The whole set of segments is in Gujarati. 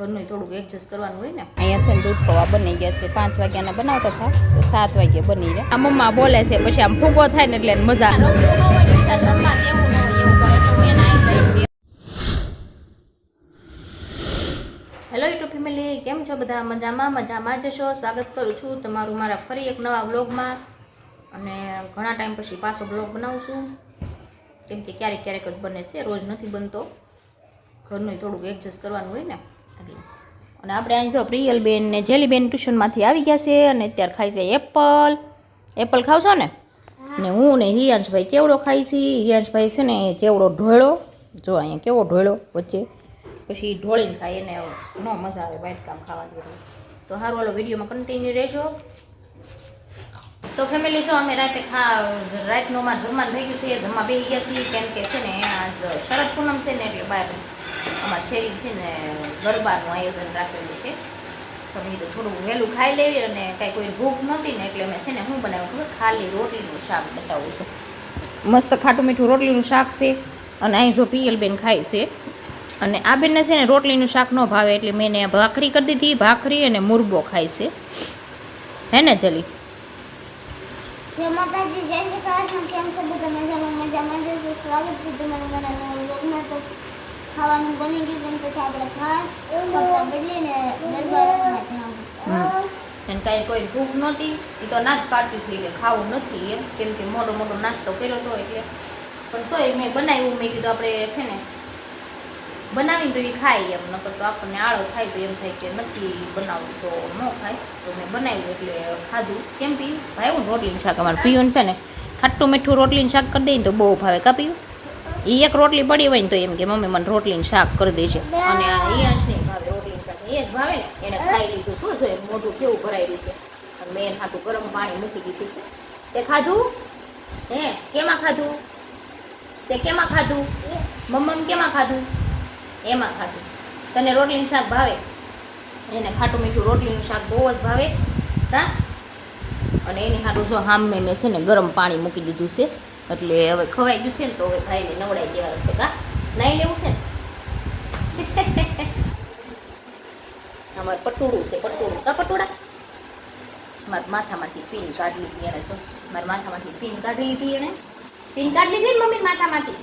ઘરનું થોડુંક એડજસ્ટ કરવાનું હોય ને. અહીંયા છે ને દૂધ પૌવા બની ગયા છે. પાંચ વાગ્યાના બનાવતા હતા. તો સાત વાગ્યે બની જાય આ મમ્મા બોલે છે, પછી આમ ફૂગો થાય ને એટલે મજા હેલો યુટ્યુબ ફેમિલી, કેમ છો બધા? મજામાં મજામાં જશો સ્વાગત કરું છું તમારું મારા ફરી એક નવા વ્લોગમાં. અને ઘણા ટાઈમ પછી પાછો બ્લોગ બનાવું છું કેમ કે ક્યારેક ક્યારેક જ બને છે, રોજ નથી બનતો. ઘરનું થોડુંક એડજસ્ટ કરવાનું હોય ને. અને આપણે અહીં જો પ્રિયલબેન ને જેલીબેન ટ્યુશનમાંથી આવી ગયા છે અને અત્યારે ખાય છે એપલ. એપલ ખાવશો ને? અને હું ને હિયાંશભાઈ ચેવડો ખાઈ છીએ હિયાંશભાઈ છે ને ચેવડો ઢોળો. જો અહીંયા કેવો ઢોળો વચ્ચે. પછી ઢોળીને ખાય એને ન મજા આવે બાટકામ ખાવાની તો સારું હાલો વિડીયોમાં કન્ટિન્યુ રહેશો તો ફેમિલી છો અમે રાતે ખા રાતનું અમારે જમવાનું થઈ ગયું છે. જમવા બેસી ગયા છીએ. કેમ કે છે ને આજ શરદ પૂનમ છે ને એટલે બહાર અમારા શેરી છે ને ગરબાનું આયોજન રાખેલું છે. તો મેં કીધું થોડું વહેલું ખાઈ લેવી અને કાંઈ કોઈ ભૂખ નહોતી ને એટલે મેં છે ને હું બનાવ્યું ખબર? ખાલી રોટલીનું શાક બતાવું છું. મસ્ત ખાટું મીઠું રોટલીનું શાક છે અને અહીં જો પિયલબેન ખાય છે. અને આ બેનને છે ને રોટલીનું શાક ન ભાવે એટલે મેં એને ભાખરી કરી દીધી. ભાખરી અને મુરબો ખાય છે. હે ને, જલી? જય માતાજી જય શ્રી કૃષ્ણ, કેમ છો? બધા મજામાં મજામાં સ્વાગત છે તમારું મારા વ્લોગમાં તો. ખાવાનું બની ગયું છે ને પછી આપણે ખાટ કપડાં બદલીને જવાનું. એને કાંઈ કોઈ ભૂખ નહોતી એ તો ના જ પાડતી થઈ કે ખાવું નથી એમ કેમ કે મોટો મોટો નાસ્તો કર્યો હતો એટલે. પણ તોય મેં બનાવ્યું મેં કીધું આપણે છે ને બનાવીને તો એ ખાય એમ નકર તો આપણને આળો થાય તો એમ થાય કે નથી બનાવવું તો ન ખાય. તો મેં બનાવ્યું એટલે ખાધું. કેમ પીયું ભાઈ હું રોટલીનું શાક અમારે પીયું છે ને ખાટું મીઠું રોટલીનું શાક કરી દઈએ તો બહુ ભાવે. કા પીયું એ એક રોટલી પડી હોય ને તો એમ કે, મમ્મી, મને રોટલીનું શાક કરી દેજે. અને આ જ નહીં ભાવે રોટલીનું શાક. એ જ ભાવે. ને એને ખાઈ લીધું. શું છે? મોઢું કેવું ભરાયેલું છે? મેં ખાતું ગરમ પાણી મૂકી દીધું છે. તે ખાધું? હે, કેમાં ખાધું? તે કેમાં ખાધું? મમ્મમ કેમાં ખાધું? એમાં ખાધું. તને રોટલીનું શાક ભાવે? એને ખાટું મીઠું રોટલીનું શાક બહુ જ ભાવે. હા અને એની હાટું જો હામ મેં છે ને ગરમ પાણી મૂકી દીધું છે. એટલે હવે ખવાઈ ગયું છે ને તો હવે ભાઈને નવડાઈ દેવાનું છે કા નાઈ લેવું છે ને? અમારે પટોળું છે, પટોળું. કા પટોળા? મારા માથામાંથી પિન કાઢી લીધી એને, જો. મારા માથામાંથી પિન કાઢી લીધી એને. પિન કાઢી લીધી ને મમ્મી માથામાંથી.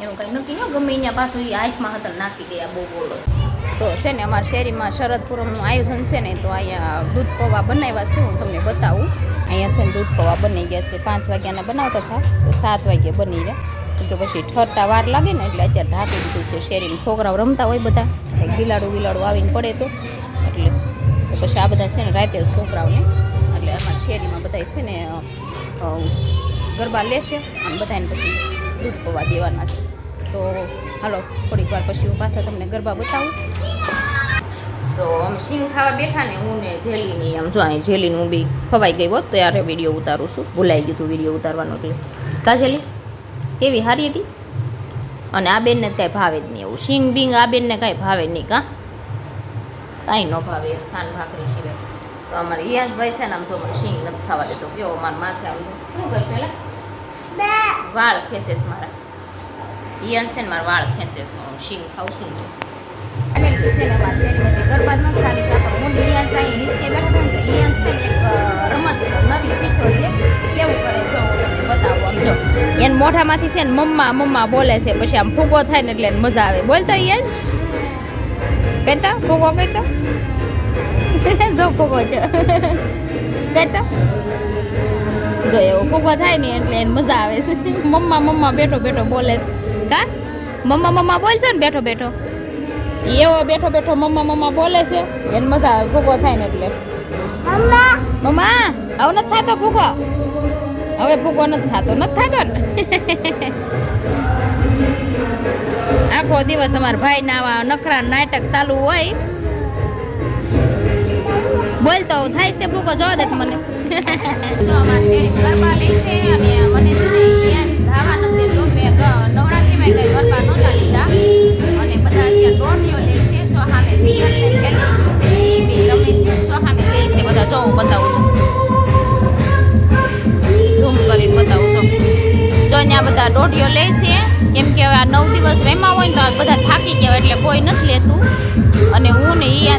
એનું કંઈ નક્કી ન, ગમે અહીંયા પાછું એ હાથમાં હતા નાખી ગયા, બહુ બોલો તો છે ને અમારા શેરીમાં શરદ પૂરમનું આયોજન છે ને, તો અહીંયા દૂધ પૌવા બનાવ્યા છે, હું તમને બતાવું. અહીંયા છે ને દૂધ પૌવા બની ગયા છે. પાંચ વાગ્યાના બનાવતા હતા, તો સાત વાગ્યે બની જાય તો પછી ઠરતા વાર લાગે ને એટલે અત્યારે ઢાંકી દીધું છે. શેરીમાં છોકરાઓ રમતા હોય બધા બિલાડું બિલાડું આવીને પડે તો. એટલે પછી આ બધા છે ને રાતે છોકરાઓને, એટલે અમારા શેરીમાં બધા છે ને ગરબા લેશે અને બધાને પછી દૂધ પૌવા દેવાના છે. તો હાલો, થોડીક વાર પછી હું પાછા તમને ગરબા બતાવું. તો આમ સિંગ ખાવા બેઠા ને હું ને જેલીની આમ જો અહીં જેલીનું બી ખવાઈ ગઈ હોત ત્યારે વીડિયો ઉતારું છું. ભૂલાઈ ગયું હતું વીડિયો ઉતારવાનું એટલે. કા જેલી? કેવી? સારી હતી? અને આ બેનને કાંઈ ભાવે જ નહીં એવું. સિંગ બિંગ આ બેનને કાંઈ ભાવે નહીં કાં? કાંઈ ન ભાવે સાન ભાખરી સિવાય. તો અમારે યશભાઈ છે ને આમ જો મને સિંગ નથી ખાવા દેતો. કેવો મારા માથે આમ શું કહીશું એલા? વાળ ખેંચે મારા. ઈયાન છે ને મારા વાળ ખેંચે હું શીંગ ખાઉં છું ને અમે છે ને મોઢામાંથી છે ને મમ્મા મમ્મા બોલે છે પછી આમ ફૂગો થાય ને એટલે મજા આવે. બોલતો યશ બેટા ફૂગો બેટા. જો ફૂગો છે. બેટા. જો એવો ફૂગો થાય ને એટલે એને મજા આવે છે. મમ્મા મમ્મા બેઠો બેઠો બોલે છે. કા? મમ્મા મમ્મા બોલશે ને બેઠો બેઠો. એવો બેઠો બેઠો મમ્મા મમ્મા બોલે છે એને મજા આવે ફૂગો થાય ને એટલે. મમ્મા. મમ્મા હવે નથી થતો ફૂગો. હવે ફૂગો નથી થતો નથી થતો ને? આખો દિવસ અમારા ભાઈ ના નખરા નાટક ચાલુ હોય. બોલતો થાય છે ફૂગો જોવા દે મને. તો અમારા ગરબા લે અને મને નથી નવરાત્રીમાં કંઈ ગરબા નહોતા લીધા. અને બધા છે જો લે છે, બધા જો હું બતાવું છું. દોઢિયો લે છે. કેમ કે હવે આ નવ દિવસ રેમા હોય ને તો બધા થાકી ગયા એટલે કોઈ નથી લેતું. અને હું ને ઈ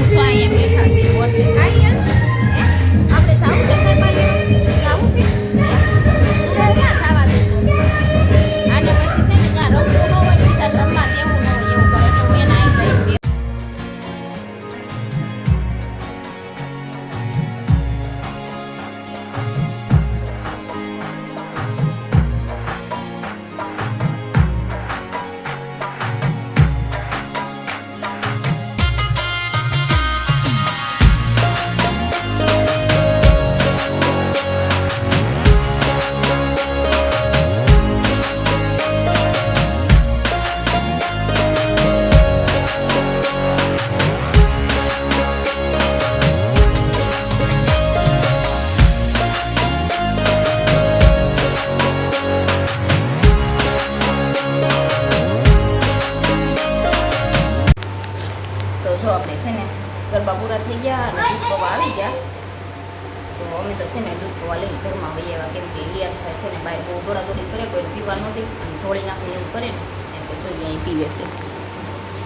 તો અમે તો છે ને દૂધ પૌવા લઈને ઘરમાં વહી આવ્યા કેમ કે રિયાઝ થાય છે ને બહાર બહુ દોડાદોડી કરે કોઈ પીવા ન દે અને ઢોળી નાખીને એવું કરે ને એમ તો જોઈએ અહીં પીવે છે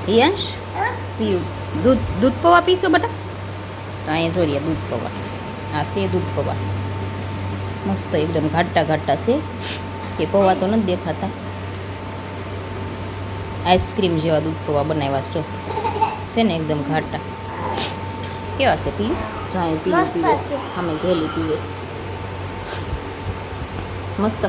રિયાંશ પીવું દૂધ દૂધ પૌવા પીશો બેટા તો અહીંયા જોઈએ દૂધ પૌવા આ છે દૂધ પૌવા મસ્ત એકદમ ઘાટા ઘાટા છે કે પૌવા તો નથી દેખાતા આઈસ્ક્રીમ જેવા દૂધ પૌવા બનાવ્યા છે જો છે ને એકદમ ઘાટા કેવા છે પી જાય પી મસ્ત અમે જેલી પીવે મસ્ત.